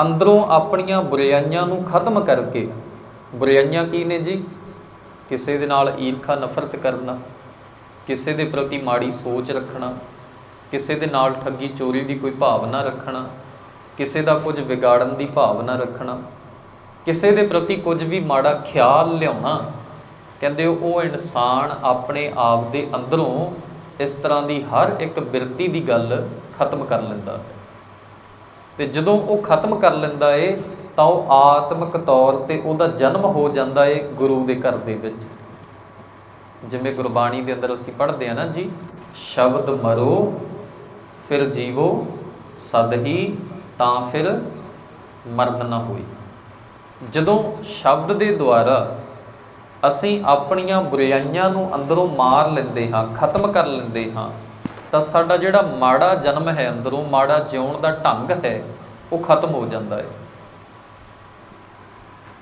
ਅੰਦਰੋਂ ਆਪਣੀਆਂ ਬੁਰਾਈਆਂ ਨੂੰ ਖਤਮ ਕਰਕੇ। ਬੁਰਾਈਆਂ ਕੀ ਨੇ ਜੀ? ਕਿਸੇ ਦੇ ਨਾਲ ਈਰਖਾ ਨਫ਼ਰਤ ਕਰਨਾ, ਕਿਸੇ ਦੇ ਪ੍ਰਤੀ ਮਾੜੀ ਸੋਚ ਰੱਖਣਾ, ਕਿਸੇ ਦੇ ਨਾਲ ਠੱਗੀ ਚੋਰੀ ਦੀ ਕੋਈ ਭਾਵਨਾ ਰੱਖਣਾ, ਕਿਸੇ ਦਾ ਕੁਝ ਵਿਗਾੜਨ ਦੀ ਭਾਵਨਾ ਰੱਖਣਾ, ਕਿਸੇ ਦੇ ਪ੍ਰਤੀ ਕੁਝ ਵੀ ਮਾੜਾ ਖਿਆਲ ਲਿਆਉਣਾ, ਕਹਿੰਦੇ ਉਹ ਇਨਸਾਨ ਆਪਣੇ ਆਪ ਦੇ ਅੰਦਰੋਂ ਇਸ ਤਰ੍ਹਾਂ ਦੀ ਹਰ ਇੱਕ ਬਿਰਤੀ ਦੀ ਗੱਲ ਖਤਮ ਕਰ ਲੈਂਦਾ ਹੈ। ਤੇ ਜਦੋਂ ਉਹ ਖਤਮ ਕਰ ਲੈਂਦਾ ਏ, ਤਾਂ ਉਹ ਆਤਮਿਕ ਤੌਰ ਤੇ ਉਹਦਾ ਜਨਮ ਹੋ ਜਾਂਦਾ ਏ ਗੁਰੂ ਦੇ ਘਰ ਦੇ ਵਿੱਚ। ਜਿਵੇਂ ਗੁਰਬਾਣੀ ਦੇ ਅੰਦਰ ਅਸੀਂ ਪੜ੍ਹਦੇ ਆ ਨਾ ਜੀ, ਸ਼ਬਦ ਮਰੋ, ਫਿਰ ਜੀਵੋ, ਸਦ ਹੀ, ਤਾਂ ਫਿਰ ਮਰਨ ਨਾ ਹੋਈ ਜਦੋਂ ਸ਼ਬਦ ਦੇ ਦੁਆਰਾ ਅਸੀਂ ਆਪਣੀਆਂ ਬੁਰਾਈਆਂ ਨੂੰ ਅੰਦਰੋਂ ਮਾਰ ਲੈਂਦੇ ਹਾਂ, ਖਤਮ ਕਰ ਲੈਂਦੇ ਹਾਂ ਤਾਂ ਸਾਡਾ ਜਿਹੜਾ ਮਾੜਾ ਜਨਮ ਹੈ ਅੰਦਰੋਂ, ਮਾੜਾ ਜਿਉਣ ਦਾ ਢੰਗ ਹੈ, ਉਹ ਖਤਮ ਹੋ ਜਾਂਦਾ ਹੈ।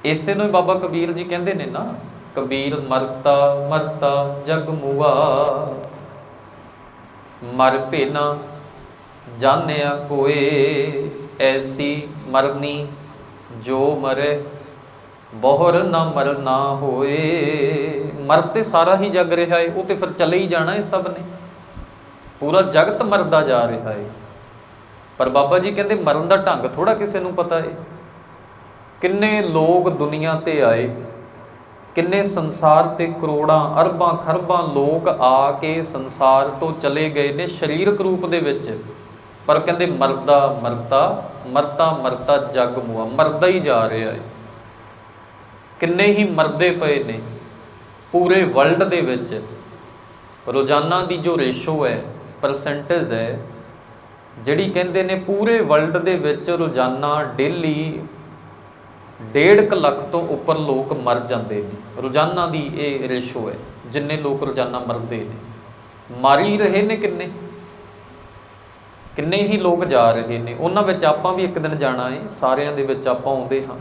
ਇਸੇ ਨੂੰ ਬਾਬਾ ਕਬੀਰ ਜੀ ਕਹਿੰਦੇ ਨੇ ਨਾ, ਕਬੀਰ ਮਰਤਾ ਮਰਤਾ ਜਗ ਮੁਆ। ਮਰ ਭੇਨਾ, ਜਾਣਿਆ ਕੋਏ, ਐਸੀ ਮਰਨੀ ਜੋ ਮਰੇ, ਬਹੁਰ ਨਾ ਮਰਨਾ ਹੋਏ। ਮਰ ਤੇ ਸਾਰਾ ਹੀ ਜਗ ਰਿਹਾ ਏ ਉਹ ਤੇ ਫਿਰ ਚਲੇ ਹੀ ਜਾਣਾ ਏ ਸਭ ਨੇ। ਪੂਰਾ ਜਗਤ ਮਰਦਾ ਜਾ ਰਿਹਾ ਏ। ਪਰ ਬਾਬਾ ਜੀ ਕਹਿੰਦੇ ਮਰਨ ਦਾ ਢੰਗ ਥੋੜਾ ਕਿਸੇ ਨੂੰ ਪਤਾ ਏ। ਕਿੰਨੇ ਲੋਕ ਦੁਨੀਆ ਤੇ ਆਏ, ਕਿੰਨੇ ਸੰਸਾਰ ਤੇ ਕਰੋੜਾਂ, ਅਰਬਾਂ, ਖਰਬਾਂ ਲੋਕ ਆ ਕੇ ਸੰਸਾਰ ਤੋਂ ਚਲੇ ਗਏ ਨੇ ਸਰੀਰਕ ਰੂਪ ਦੇ ਵਿੱਚ। ਪਰ ਕਹਿੰਦੇ ਮਰਦਾ, ਮਰਤਾ ਮਰਤਾ ਮਰਤਾ ਜਗ ਮੁਆ, ਮਰਦਾ ਹੀ ਜਾ ਰਿਹਾ ਏ। ਕਿੰਨੇ ਹੀ ਮਰਦੇ ਪਏ ਨੇ ਪੂਰੇ ਵਰਲਡ ਦੇ ਵਿੱਚ। ਰੋਜ਼ਾਨਾ ਦੀ ਜੋ ਰੇਸ਼ੋ ਹੈ ਪਰਸੈਂਟੇਜ ਹੈ, ਜਿਹੜੀ ਕਹਿੰਦੇ ਨੇ ਪੂਰੇ ਵਰਲਡ ਦੇ ਵਿੱਚ ਰੋਜ਼ਾਨਾ ਡੇਲੀ 1.5 ਲੱਖ ਤੋਂ ਉੱਪਰ ਲੋਕ ਮਰ ਜਾਂਦੇ ਨੇ। ਰੋਜ਼ਾਨਾ ਦੀ ਇਹ ਰੇਸ਼ੋ ਹੈ, ਜਿੰਨੇ ਲੋਕ ਰੋਜ਼ਾਨਾ ਮਰਦੇ ਨੇ। ਮਰ ਹੀ ਰਹੇ ਨੇ ਕਿੰਨੇ? ਕਿੰਨੇ ਹੀ ਲੋਕ ਜਾ ਰਹੇ ਨੇ? ਉਹਨਾਂ ਵਿੱਚ ਆਪਾਂ ਵੀ ਇੱਕ ਦਿਨ ਜਾਣਾ ਹੈ, ਸਾਰਿਆਂ ਦੇ ਵਿੱਚ ਆਪਾਂ ਆਉਂਦੇ ਹਾਂ।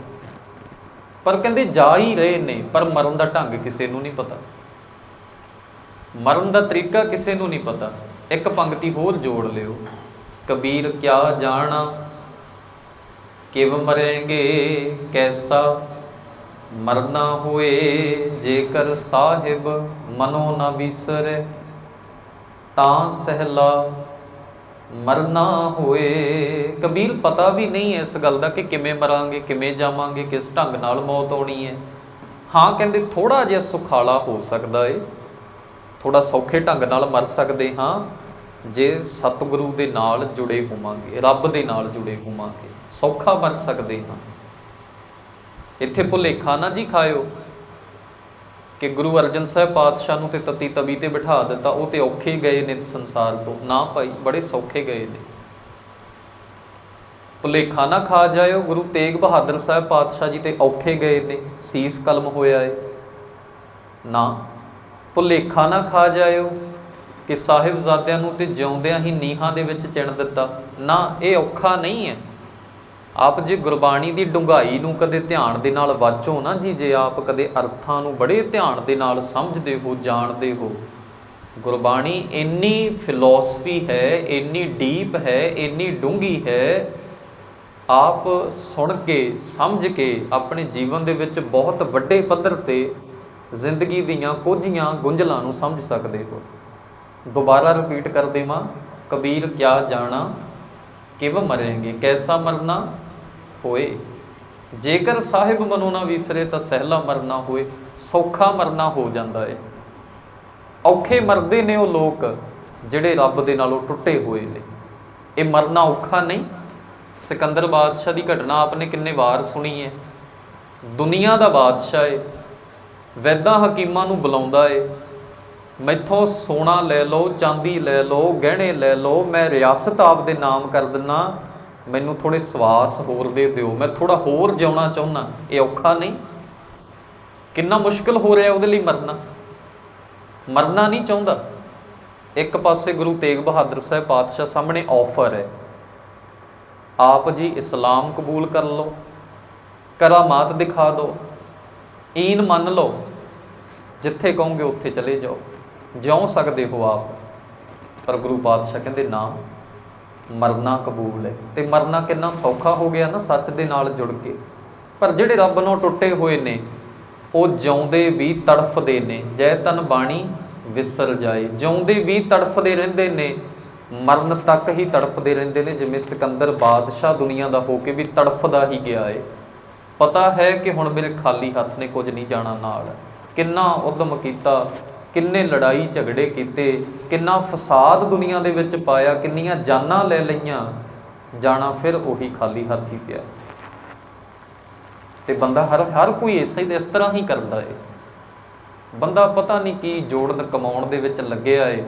ਪਰ ਕਹਿੰਦੇ ਜਾ ਹੀ ਰਹੇ ਨੇ, ਪਰ ਮਰਨ ਦਾ ਢੰਗ ਕਿਸੇ ਨੂੰ ਨਹੀਂ ਪਤਾ। ਮਰਨ ਦਾ ਤਰੀਕਾ ਕਿਸੇ ਨੂੰ ਨਹੀਂ ਪਤਾ। ਇੱਕ ਪੰਕਤੀ ਹੋਰ ਜੋੜ ਲਿਓ। ਕਬੀਰ ਕਿਆ ਜਾਣਾ? ਕਿਵ ਮਰेंगे ਕੈਸਾ ਮਰਨਾ ਹੋਏ? ਜੇਕਰ ਸਾਹਿਬ ਮਨੋ ਨਾ ਵਿਸਰੇ, ਤਾਂ ਸਹਿਲਾ ਮਰਨਾ ਹੋਏ। ਕਬੀਰ ਪਤਾ ਵੀ ਨਹੀਂ ਹੈ ਇਸ ਗੱਲ ਦਾ ਕਿ ਕਿਵੇਂ ਮਰਾਂਗੇ, ਕਿਵੇਂ ਜਾਵਾਂਗੇ, ਕਿਸ ਢੰਗ ਨਾਲ ਮੌਤ ਆਉਣੀ ਹੈ। ਹਾਂ, ਕਹਿੰਦੇ ਥੋੜਾ ਜਿਹਾ ਸੁਖਾਲਾ ਹੋ ਸਕਦਾ ਏ। ਥੋੜਾ ਸੌਖੇ ਢੰਗ ਨਾਲ ਮਰ ਸਕਦੇ ਹਾਂ ਜੇ ਸਤਿਗੁਰੂ ਦੇ ਨਾਲ ਜੁੜੇ ਹੋਵਾਂਗੇ, ਰੱਬ ਦੇ ਨਾਲ ਜੁੜੇ ਹੋਵਾਂਗੇ, ਸੌਖਾ ਮਰ ਸਕਦੇ ਹਾਂ। ਇੱਥੇ ਭੁਲੇਖਾ ਨਾ ਜੀ ਖਾਇਓ ਕਿ ਗੁਰੂ ਅਰਜਨ ਸਾਹਿਬ ਪਾਤਸ਼ਾਹ ਨੂੰ ਤੇ ਤਤੀ ਤਵੀ ਤੇ ਬਿਠਾ ਦਿੱਤਾ, ਉਹ ਤੇ ਔਖੇ ਗਏ ਨੇ ਸੰਸਾਰ ਤੋਂ। ਨਾ ਭਾਈ, ਬੜੇ ਸੌਖੇ ਗਏ ਨੇ। ਭੁਲੇਖਾ ਨਾ ਖਾ ਜਾਇਓ, ਗੁਰੂ ਤੇਗ ਬਹਾਦਰ ਸਾਹਿਬ ਪਾਤਸ਼ਾਹ ਜੀ ਤੇ ਔਖੇ ਗਏ ਨੇ। ਸੀਸ ਕਲਮ ਹੋਇਆ ਏ। ਨਾ। ਭੁਲੇਖਾ ਨਾ ਖਾ ਜਾਇਓ ਕਿ ਸਾਹਿਬਜ਼ਾਦਿਆਂ ਨੂੰ ਤੇ ਜਿਉਂਦਿਆਂ ਹੀ ਨੀਹਾਂ ਦੇ ਵਿੱਚ ਚਿਣ ਦਿੱਤਾ। ਨਾ, ਇਹ ਔਖਾ ਨਹੀਂ ਹੈ। ਆਪ ਜੇ ਗੁਰਬਾਣੀ ਦੀ ਡੁੰਗਾਈ ਨੂੰ ਕਦੇ ਧਿਆਨ ਦੇ ਨਾਲ ਵਾਚੋ ਨਾ ਜੀ, ਜੇ ਆਪ ਕਦੇ ਅਰਥਾਂ ਨੂੰ ਬੜੇ ਧਿਆਨ ਦੇ ਨਾਲ ਸਮਝਦੇ ਹੋ, ਜਾਣਦੇ ਹੋ। ਗੁਰਬਾਣੀ ਇੰਨੀ ਫਿਲਾਸਫੀ ਹੈ, ਇੰਨੀ ਡੀਪ ਹੈ, ਇੰਨੀ ਡੂੰਗੀ ਹੈ, ਆਪ ਸੁਣ ਕੇ, ਸਮਝ ਕੇ, ਆਪਣੇ ਜੀਵਨ ਦੇ ਵਿੱਚ ਬਹੁਤ ਵੱਡੇ ਪੱਧਰ ਤੇ ਜ਼ਿੰਦਗੀ ਦੀਆਂ ਕੋਝੀਆਂ ਗੁੰਝਲਾਂ ਨੂੰ ਸਮਝ ਸਕਦੇ ਹੋ। ਦੁਬਾਰਾ ਰਿਪੀਟ ਕਰ ਦੇਵਾਂ, ਕਬੀਰ ਕਿਆ ਜਾਣਾ, ਕਿਵ ਮਰेंगे ਕੈਸਾ ਮਰਨਾ ਹੋਏ। ਜੇਕਰ ਸਾਹਿਬ ਮਨੋ ਨਾ ਵਿਸਰੇ ਤਾਂ ਸਹਿਲਾ ਮਰਨਾ ਹੋਏ, ਸੌਖਾ ਮਰਨਾ ਹੋ ਜਾਂਦਾ ਏ। ਔਖੇ ਮਰਦੇ ਨੇ ਉਹ ਲੋਕ ਜਿਹੜੇ ਰੱਬ ਦੇ ਨਾਲੋਂ ਟੁੱਟੇ ਹੋਏ ਨੇ। ਇਹ ਮਰਨਾ ਔਖਾ ਨਹੀਂ। ਸਿਕੰਦਰ ਬਾਦਸ਼ਾਹ ਦੀ ਘਟਨਾ ਆਪਨੇ ਕਿੰਨੇ ਵਾਰ ਸੁਣੀ ਹੈ ਦੁਨੀਆ ਦਾ ਬਾਦਸ਼ਾਹ ਏ। ਵੈਦਾਂ ਹਕੀਮਾਂ ਨੂੰ ਬੁਲਾਉਂਦਾ ਏ। ਮੈਥੋਂ ਸੋਨਾ ਲੈ ਲਓ, ਚਾਂਦੀ ਲੈ ਲਓ, ਗਹਿਣੇ ਲੈ ਲਓ, ਮੈਂ ਰਿਆਸਤ ਆਪ ਦੇ ਨਾਮ ਕਰ ਦਿੰਨਾ। ਮੈਨੂੰ ਥੋੜੇ ਸਵਾਸ ਹੋਰ ਦੇ ਦਿਓ। ਮੈਂ ਥੋੜਾ ਹੋਰ ਜਿਉਣਾ ਚਾਹੁੰਨਾ। ਇਹ ਔਖਾ ਨਹੀਂ। ਕਿੰਨਾ ਮੁਸ਼ਕਲ ਹੋ ਰਿਹਾ ਉਹਦੇ ਲਈ ਮਰਨਾ। ਮਰਨਾ ਨਹੀਂ ਚਾਹੁੰਦਾ। ਇੱਕ ਪਾਸੇ ਗੁਰੂ ਤੇਗ ਬਹਾਦਰ ਸਾਹਿਬ ਪਾਤਸ਼ਾਹ ਸਾਹਮਣੇ ਆਫਰ ਹੈ। ਆਪ ਜੀ ਇਸਲਾਮ ਕਬੂਲ ਕਰ ਲਓ। ਕਰਾਮਾਤ ਦਿਖਾ ਦਿਓ। ਈਨ ਮੰਨ ਲਓ। ਜਿੱਥੇ ਕਹੋਗੇ ਉੱਥੇ ਚਲੇ ਜਾਓ। ਜਿਉ ਸਕਦੇ ਹੋ ਆਪ। ਪਰ ਗੁਰੂ ਪਾਤਸ਼ਾਹ ਕਹਿੰਦੇ, ਨਾ, ਮਰਨਾ ਕਬੂਲ ਹੈ। ਤੇ ਮਰਨਾ ਕਿੰਨਾ ਸੌਖਾ ਹੋ ਗਿਆ ਨਾ, ਸੱਚ ਦੇ ਨਾਲ ਜੁੜ ਕੇ। ਪਰ ਜਿਹੜੇ ਰੱਬ ਨੂੰ ਟੁੱਟੇ ਹੋਏ ਨੇ, ਉਹ ਜਿਉਂਦੇ ਵੀ ਤੜਫਦੇ ਨੇ। ਜੈ ਤਨ ਬਾਣੀ ਵਿਸਰ ਜਾਏ। ਜਿਉਂਦੇ ਵੀ ਤੜਫਦੇ ਰਹਿੰਦੇ ਨੇ, ਮਰਨ ਤੱਕ ਹੀ ਤੜਫਦੇ ਰਹਿੰਦੇ ਨੇ। ਜਿਵੇਂ ਸਿਕੰਦਰ ਬਾਦਸ਼ਾਹ ਦੁਨੀਆ ਦਾ ਹੋ ਕੇ ਵੀ ਤੜਫਦਾ ਹੀ ਗਿਆ ਏ। ਪਤਾ ਹੈ ਕਿ ਹੁਣ ਮੇਰੇ ਖਾਲੀ ਹੱਥ ਨੇ ਕੁਝ ਨਹੀਂ ਜਾਣਾ ਨਾਲ। ਕਿੰਨਾ ਉਦਮ ਕੀਤਾ, ਕਿੰਨੇ ਲੜਾਈ ਝਗੜੇ ਕੀਤੇ, ਕਿੰਨਾ ਫਸਾਦ ਦੁਨੀਆ ਦੇ ਵਿੱਚ ਪਾਇਆ, ਕਿੰਨੀਆਂ ਜਾਨਾਂ ਲੈ ਲਈਆਂ, ਜਾਣਾ ਫਿਰ ਉਹੀ ਖਾਲੀ ਹੱਥ ਹੀ ਪਿਆ। ਤੇ ਬੰਦਾ ਹਰ ਹਰ ਕੋਈ ਇਸੇ ਇਸ ਤਰ੍ਹਾਂ ਹੀ ਕਰਦਾ ਏ। ਬੰਦਾ ਪਤਾ ਨਹੀਂ ਕੀ ਜੋੜਨ ਕਮਾਉਣ ਦੇ ਵਿੱਚ ਲੱਗਿਆ ਏ,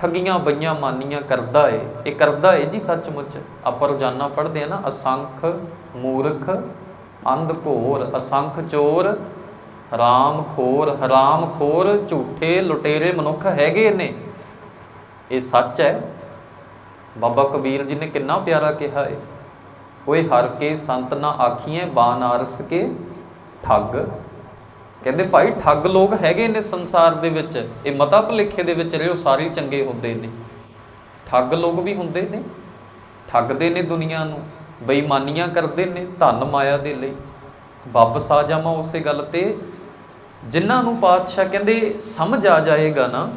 ਠੱਗੀਆਂ ਬਈਆਂ ਮਾਨੀਆਂ ਕਰਦਾ ਏ। ਇਹ ਕਰਦਾ ਏ ਜੀ ਸੱਚਮੁੱਚ। ਆਪਾਂ ਰੋਜ਼ਾਨਾ ਪੜ੍ਹਦੇ ਆ ਨਾ, ਅਸੰਖ ਮੂਰਖ, ਅੰਧ ਘੋਰ, ਅਸੰਖ ਚੋਰ ਹਰਾਮ ਖੋਰ ਹਰਾਮ ਖੋਰ, ਝੂਠੇ ਲੁਟੇਰੇ ਮਨੁੱਖ ਹੈਗੇ ਨੇ। ਇਹ ਸੱਚ ਹੈ। ਬਾਬਾ ਕਬੀਰ ਜੀ ਨੇ ਕਿੰਨਾ ਪਿਆਰਾ ਕਿਹਾ ਏ। ਓਏ ਹਰ ਕੇ ਸੰਤ ਨਾ ਆਖੀਏ ਬਾਨਾਰਸ ਕੇ ਠੱਗ। ਕਹਿੰਦੇ ਭਾਈ ਠੱਗ ਲੋਕ ਹੈਗੇ ਨੇ ਸੰਸਾਰ ਦੇ ਵਿੱਚ। ਇਹ ਮਤਾ ਭਲੇਖੇ ਦੇ ਵਿੱਚ ਰਹੇ, ਉਹ ਸਾਰੇ ਚੰਗੇ ਹੁੰਦੇ ਨੇ। ਠੱਗ ਲੋਕ ਵੀ ਹੁੰਦੇ ਨੇ। ਠੱਗਦੇ ਨੇ ਦੁਨੀਆ ਨੂੰ। ਬੇਈਮਾਨੀਆਂ ਕਰਦੇ ਨੇ ਧਨ ਮਾਇਆ ਦੇ ਲਈ। ਵਾਪਸ ਆ ਜਾਵਾਂ ਉਸੇ ਗੱਲ ਤੇ ਜਿਨ੍ਹਾਂ ਨੂੰ ਪਾਤਸ਼ਾਹ ਕਹਿੰਦੇ ਸਮਝ ਆ ਜਾਏਗਾ ਨਾ,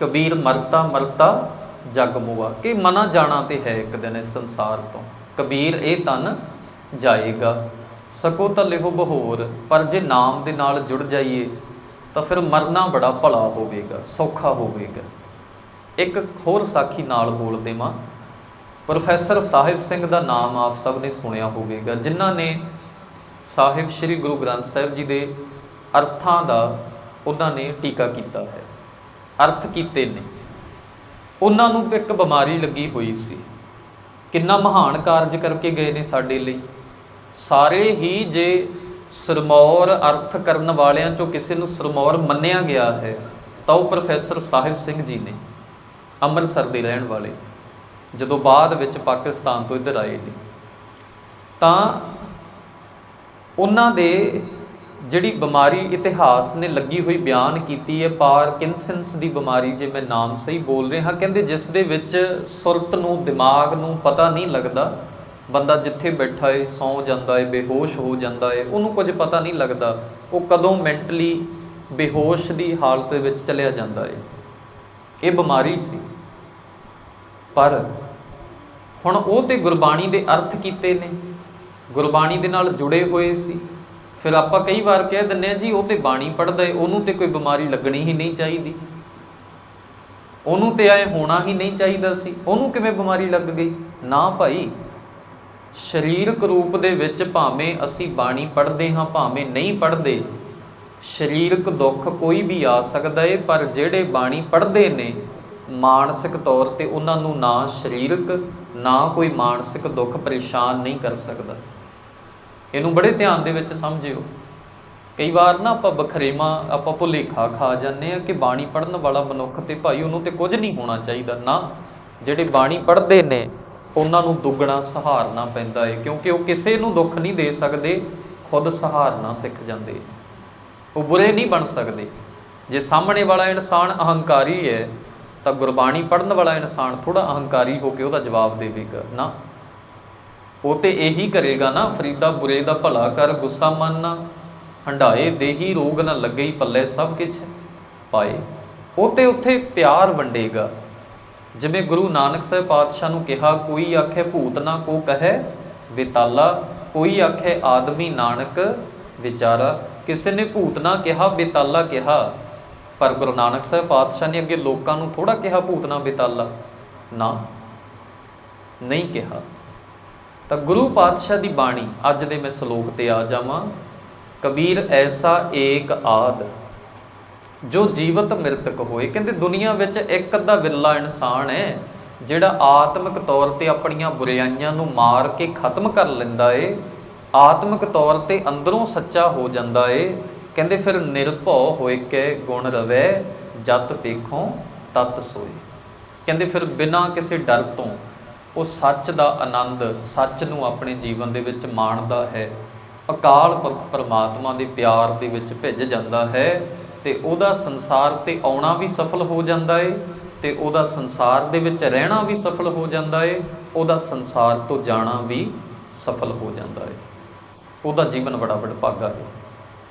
ਕਬੀਰ ਮਰਤਾ ਮਰਤਾ ਜਗ ਮੁਆ। ਕਿ ਮਨਾ ਜਾਣਾ ਤੇ ਹੈ ਇੱਕ ਦਿਨ ਇਸ ਸੰਸਾਰ ਤੋਂ। ਕਬੀਰ ਇਹ ਤਨ ਜਾਏਗਾ। ਸਕੋ ਤਾਂ ਲਿਹੋ ਬਹੋਰ, ਪਰ ਜੇ ਨਾਮ ਦੇ ਨਾਲ ਜੁੜ ਜਾਈਏ, ਤਾਂ ਫਿਰ ਮਰਨਾ ਬੜਾ ਭਲਾ ਹੋਵੇਗਾ, ਸੌਖਾ ਹੋਵੇਗਾ। ਇੱਕ ਹੋਰ ਸਾਖੀ ਨਾਲ ਬੋਲਦੇ ਮਾਂ ਪ੍ਰੋਫੈਸਰ ਸਾਹਿਬ ਸਿੰਘ ਦਾ ਨਾਮ ਆਪ ਸਭ ਨੇ ਸੁਣਿਆ ਹੋਵੇਗਾ, ਜਿਨ੍ਹਾਂ ਨੇ ਸਾਹਿਬ ਸ੍ਰੀ ਗੁਰੂ ਗ੍ਰੰਥ ਸਾਹਿਬ ਜੀ ਦੇ ਅਰਥਾਂ ਦਾ ਉਹਨਾਂ ਨੇ ਟੀਕਾ ਕੀਤਾ ਹੈ। ਅਰਥ ਕੀਤੇ ਨੇ। ਉਹਨਾਂ ਨੂੰ ਇੱਕ ਬਿਮਾਰੀ ਲੱਗੀ ਹੋਈ ਸੀ। ਕਿੰਨਾ ਮਹਾਨ ਕਾਰਜ ਕਰਕੇ ਗਏ ਨੇ ਸਾਡੇ ਲਈ। ਸਾਰੇ ਹੀ ਜੇ ਸਰਮੌਰ ਅਰਥ ਕਰਨ ਵਾਲਿਆਂ ਚੋਂ ਕਿਸੇ ਨੂੰ ਸਰਮੌਰ ਮੰਨਿਆ ਗਿਆ ਹੈ, ਤਾਂ ਉਹ ਪ੍ਰੋਫੈਸਰ ਸਾਹਿਬ ਸਿੰਘ ਜੀ ਨੇ ਅੰਮ੍ਰਿਤਸਰ ਦੇ ਰਹਿਣ ਵਾਲੇ, ਜਦੋਂ ਬਾਅਦ ਵਿੱਚ ਪਾਕਿਸਤਾਨ ਤੋਂ ਇੱਧਰ ਆਏ ਨੇ। ਤਾਂ ਉਹਨਾਂ ਦੇ ਜਿਹੜੀ ਬਿਮਾਰੀ ਇਤਿਹਾਸ ਨੇ ਲੱਗੀ ਹੋਈ ਬਿਆਨ ਕੀਤੀ ਹੈ ਪਾਰਕਿੰਸਨਸ ਦੀ ਬਿਮਾਰੀ ਜੇ ਮੈਂ ਨਾਮ ਸਹੀ ਬੋਲ ਰਿਹਾ ਕਹਿੰਦੇ ਜਿਸ ਦੇ ਵਿੱਚ ਸੁਰਤ ਨੂੰ, ਦਿਮਾਗ ਨੂੰ ਪਤਾ ਨਹੀਂ ਲੱਗਦਾ, ਬੰਦਾ ਜਿੱਥੇ ਬੈਠਾ ਏ, ਸੌ ਜਾਂਦਾ ਏ, ਬੇਹੋਸ਼ ਹੋ ਜਾਂਦਾ ਏ, ਉਹਨੂੰ ਕੁਝ ਪਤਾ ਨਹੀਂ ਲੱਗਦਾ, ਉਹ ਕਦੋਂ ਮੈਂਟਲੀ ਬੇਹੋਸ਼ ਦੀ ਹਾਲਤ ਦੇ ਵਿੱਚ ਚਲਿਆ ਜਾਂਦਾ ਏ। ਇਹ ਬਿਮਾਰੀ ਸੀ। ਪਰ ਹੁਣ ਉਹ ਤੇ ਗੁਰਬਾਣੀ ਦੇ ਅਰਥ ਕੀਤੇ ਨੇ, ਗੁਰਬਾਣੀ ਦੇ ਨਾਲ ਜੁੜੇ ਹੋਏ ਸੀ। ਫਿਰ ਆਪਾਂ ਕਈ ਵਾਰ ਕਹਿ ਦਿੰਨੇ ਆ ਜੀ, ਉਹ ਤੇ ਬਾਣੀ ਪੜਦਾ ਏ, ਉਹਨੂੰ ਤੇ ਕੋਈ ਬਿਮਾਰੀ ਲੱਗਣੀ ਹੀ ਨਹੀਂ ਚਾਹੀਦੀ। ਉਹਨੂੰ ਤੇ ਐ ਹੋਣਾ ਹੀ ਨਹੀਂ ਚਾਹੀਦਾ ਸੀ। ਉਹਨੂੰ ਕਿਵੇਂ ਬਿਮਾਰੀ ਲੱਗ ਗਈ? ਨਾ ਭਾਈ, ਸਰੀਰਕ ਰੂਪ ਦੇ ਵਿੱਚ ਭਾਵੇਂ ਅਸੀਂ ਬਾਣੀ ਪੜ੍ਹਦੇ ਹਾਂ, ਭਾਵੇਂ ਨਹੀਂ ਪੜ੍ਹਦੇ, ਸਰੀਰਕ ਦੁੱਖ ਕੋਈ ਵੀ ਆ ਸਕਦਾ ਏ, ਪਰ ਜਿਹੜੇ ਬਾਣੀ ਪੜ੍ਹਦੇ ਨੇ, ਮਾਨਸਿਕ ਤੌਰ ਤੇ ਉਹਨਾਂ ਨੂੰ ਨਾ ਸਰੀਰਕ, ਨਾ ਕੋਈ ਮਾਨਸਿਕ ਦੁੱਖ ਪਰੇਸ਼ਾਨ ਨਹੀਂ ਕਰ ਸਕਦਾ। ਇਹਨੂੰ ਬੜੇ ਧਿਆਨ ਦੇ ਵਿੱਚ ਸਮਝਿਓ। ਕਈ ਵਾਰ ਨਾ ਆਪਾਂ ਬਖਰੇਵਾ, ਆਪਾਂ ਭੁਲੇਖਾ ਖਾ ਜਾਂਦੇ ਆ ਕਿ ਬਾਣੀ ਪੜਨ ਵਾਲਾ ਮਨੁੱਖ ਤੇ ਭਾਈ ਉਹਨੂੰ ਤੇ ਕੁਝ ਨਹੀਂ ਹੋਣਾ ਚਾਹੀਦਾ। ਨਾ, ਜਿਹੜੇ ਬਾਣੀ ਪੜ੍ਹਦੇ ਨੇ, ਉਹਨਾਂ ਨੂੰ ਦੁੱਗਣਾ ਸਹਾਰਨਾ ਪੈਂਦਾ ਏ, ਕਿਉਂਕਿ ਉਹ ਕਿਸੇ ਨੂੰ ਦੁੱਖ ਨਹੀਂ ਦੇ ਸਕਦੇ, ਖੁਦ ਸਹਾਰਨਾ ਸਿੱਖ ਜਾਂਦੇ ਉਹ ਬੁਰੇ ਨਹੀਂ ਬਣ ਸਕਦੇ। ਜੇ ਸਾਹਮਣੇ ਵਾਲਾ ਇਨਸਾਨ ਅਹੰਕਾਰੀ ਹੈ ਤਾਂ ਗੁਰਬਾਣੀ ਪੜਨ ਵਾਲਾ ਇਨਸਾਨ ਥੋੜਾ ਅਹੰਕਾਰੀ ਹੋ ਕੇ ਉਹਦਾ ਜਵਾਬ ਦੇਵੇਗਾ। ਨਾ ਉਹ ਤੇ ਇਹੀ ਕਰੇਗਾ ਨਾ, ਫਰੀਦਾ ਬੁਰੇ ਦਾ ਭਲਾ ਕਰ, ਗੁੱਸਾ ਮਨ ਨਾ। ਹੰਡਾਏ ਦੇਹੀ ਰੋਗ ਨਾ ਲੱਗੇ ਹੀ ਪੱਲੇ ਸਭ ਕੁਝ ਪਾਏ। ਉਹ ਤੇ ਉੱਥੇ ਪਿਆਰ ਵੰਡੇਗਾ। ਜਿਵੇਂ ਗੁਰੂ ਨਾਨਕ ਸਾਹਿਬ ਪਾਤਸ਼ਾਹ ਨੂੰ ਕਿਹਾ, ਕੋਈ ਆਖੇ ਭੂਤ ਨਾ ਕੋ ਕਹੇ ਵਿਤਾਲਾ ਕੋਈ ਆਖੇ ਆਦਮੀ ਨਾਨਕ ਵਿਚਾਰਾ। ਕਿਸੇ ਨੇ ਭੂਤ ਨਾ ਕਿਹਾ ਵਿਤਾਲਾ ਕਿਹਾ। ਪਰ ਗੁਰੂ ਨਾਨਕ ਸਾਹਿਬ ਪਾਤਸ਼ਾਹ ਨੇ ਅੱਗੇ ਲੋਕਾਂ ਨੂੰ ਥੋੜਾ ਕਿਹਾ, ਭੂਤ ਨਾ ਵਿਤਾਲਾ ਨਾ। ਨਹੀਂ ਕਿਹਾ। ਤਾਂ ਗੁਰੂ ਪਾਤਸ਼ਾਹ ਦੀ ਬਾਣੀ, ਅੱਜ ਦੇ ਮੈਂ ਸ਼ਲੋਕ ਤੇ ਆ ਜਾਵਾਂ। ਕਬੀਰ ਐਸਾ ਏਕ ਆਦ, ਜੋ ਜੀਵਤ ਮ੍ਰਿਤਕ ਹੋਏ। ਕਹਿੰਦੇ ਦੁਨੀਆ ਵਿੱਚ ਇੱਕ ਅੱਧਾ ਵਿਰਲਾ ਇਨਸਾਨ ਹੈ, ਜਿਹੜਾ ਆਤਮਿਕ ਤੌਰ ਤੇ ਆਪਣੀਆਂ ਬੁਰਾਈਆਂ ਨੂੰ ਮਾਰ ਕੇ ਖਤਮ ਕਰ ਲੈਂਦਾ ਏ। ਆਤਮਿਕ ਤੌਰ ਤੇ ਅੰਦਰੋਂ ਸੱਚਾ ਹੋ ਜਾਂਦਾ ਏ। ਕਹਿੰਦੇ ਫਿਰ ਨਿਰਭਉ ਹੋਏ ਕੇ ਗੁਣ ਰਵੈ, ਜਤ ਦੇਖੋ ਤਤ ਸੋਏ। ਕਹਿੰਦੇ ਫਿਰ ਬਿਨਾਂ ਕਿਸੇ ਡਰ ਤੋਂ ਉਹ ਸੱਚ ਦਾ ਆਨੰਦ ਸੱਚ ਨੂੰ ਆਪਣੇ ਜੀਵਨ ਦੇ ਵਿੱਚ ਮਾਣਦਾ ਹੈ। ਅਕਾਲ ਪੁਰਖ ਪਰਮਾਤਮਾ ਦੇ ਪਿਆਰ ਦੇ ਵਿੱਚ ਭਿੱਜ ਜਾਂਦਾ ਹੈ ਤੇ ਉਹਦਾ ਸੰਸਾਰ ਤੇ ਆਉਣਾ ਵੀ ਸਫਲ ਹੋ ਜਾਂਦਾ ਏ ਤੇ ਉਹਦਾ ਸੰਸਾਰ ਦੇ ਵਿੱਚ ਰਹਿਣਾ ਵੀ ਸਫਲ ਹੋ ਜਾਂਦਾ ਏ, ਉਹਦਾ ਸੰਸਾਰ ਤੋਂ ਜਾਣਾ ਵੀ ਸਫਲ ਹੋ ਜਾਂਦਾ ਏ। ਉਹਦਾ ਜੀਵਨ ਬੜਾ ਵਡਭਾਗਾ ਹੈ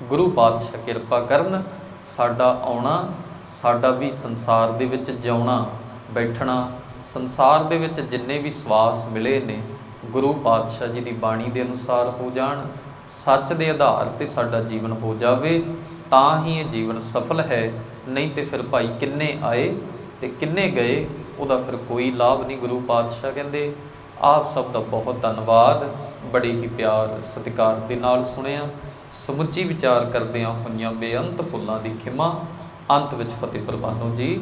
ਗੁਰੂ ਪਾਤਸ਼ਾਹ ਕਿਰਪਾ ਕਰਨ ਸਾਡਾ ਆਉਣਾ, ਸਾਡਾ ਵੀ ਸੰਸਾਰ ਦੇ ਵਿੱਚ ਜਿਉਣਾ, ਬੈਠਣਾ ਸੰਸਾਰ ਦੇ ਵਿੱਚ ਜਿੰਨੇ ਵੀ ਸਵਾਸ ਮਿਲੇ ਨੇ, ਗੁਰੂ ਪਾਤਸ਼ਾਹ ਜੀ ਦੀ ਬਾਣੀ ਦੇ ਅਨੁਸਾਰ ਹੋ ਜਾਣ, ਸੱਚ ਦੇ ਆਧਾਰ ਤੇ ਸਾਡਾ ਜੀਵਨ ਹੋ ਜਾਵੇ, ਤਾਂ ਹੀ ਇਹ ਜੀਵਨ ਸਫਲ ਹੈ। ਨਹੀਂ ਤੇ ਫਿਰ ਭਾਈ ਕਿੰਨੇ ਆਏ ਤੇ ਕਿੰਨੇ ਗਏ, ਉਹਦਾ ਫਿਰ ਕੋਈ ਲਾਭ ਨਹੀਂ ਗੁਰੂ ਪਾਤਸ਼ਾਹ ਕਹਿੰਦੇ। ਆਪ ਸਭ ਦਾ ਬਹੁਤ ਧੰਨਵਾਦ। ਬੜੇ ਹੀ ਪਿਆਰ ਸਤਿਕਾਰ ਦੇ ਨਾਲ ਸੁਣਿਆ। ਸਮੁੱਚੀ ਵਿਚਾਰ ਕਰਦਿਆਂ ਹੋਈਆਂ ਬੇਅੰਤ ਫੁੱਲਾਂ ਦੀ ਖਿਮਾ। ਅੰਤ ਵਿੱਚ ਫਤਿਹ ਪ੍ਰਵਾਨੋ ਜੀ।